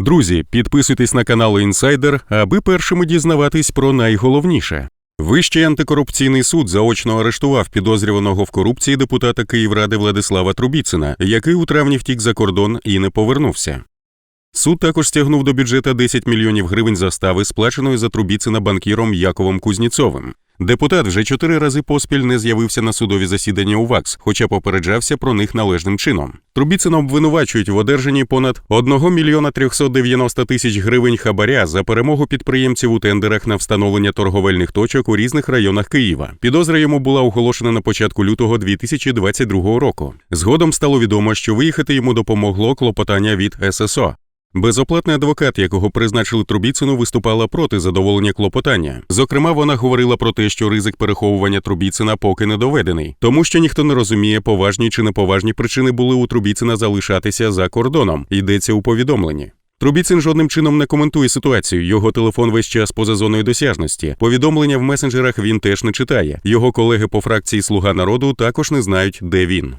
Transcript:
Друзі, підписуйтесь на канал Інсайдер, аби першими дізнаватись про найголовніше. Вищий антикорупційний суд заочно арештував підозрюваного в корупції депутата Київради Владислава Трубіцина, який у травні втік за кордон і не повернувся. Суд також стягнув до бюджета 10 мільйонів гривень застави, сплаченої за Трубіцина банкіром Яковом Кузніцовим. Депутат вже чотири рази поспіль не з'явився на судові засідання у ВАКС, хоча попереджався про них належним чином. Трубіцина обвинувачують в одержанні понад 1 мільйона 390 тисяч гривень хабаря за перемогу підприємців у тендерах на встановлення торговельних точок у різних районах Києва. Підозра йому була оголошена на початку лютого 2022 року. Згодом стало відомо, що виїхати йому допомогло клопотання від ССО. Безоплатний адвокат, якого призначили Трубіцину, виступала проти задоволення клопотання. Зокрема, вона говорила про те, що ризик переховування Трубіцина поки не доведений, тому що ніхто не розуміє, поважні чи неповажні причини були у Трубіцина залишатися за кордоном. Йдеться у повідомленні. Трубіцин жодним чином не коментує ситуацію. Його телефон весь час поза зоною досяжності. Повідомлення в месенджерах він теж не читає. Його колеги по фракції Слуга народу також не знають, де він.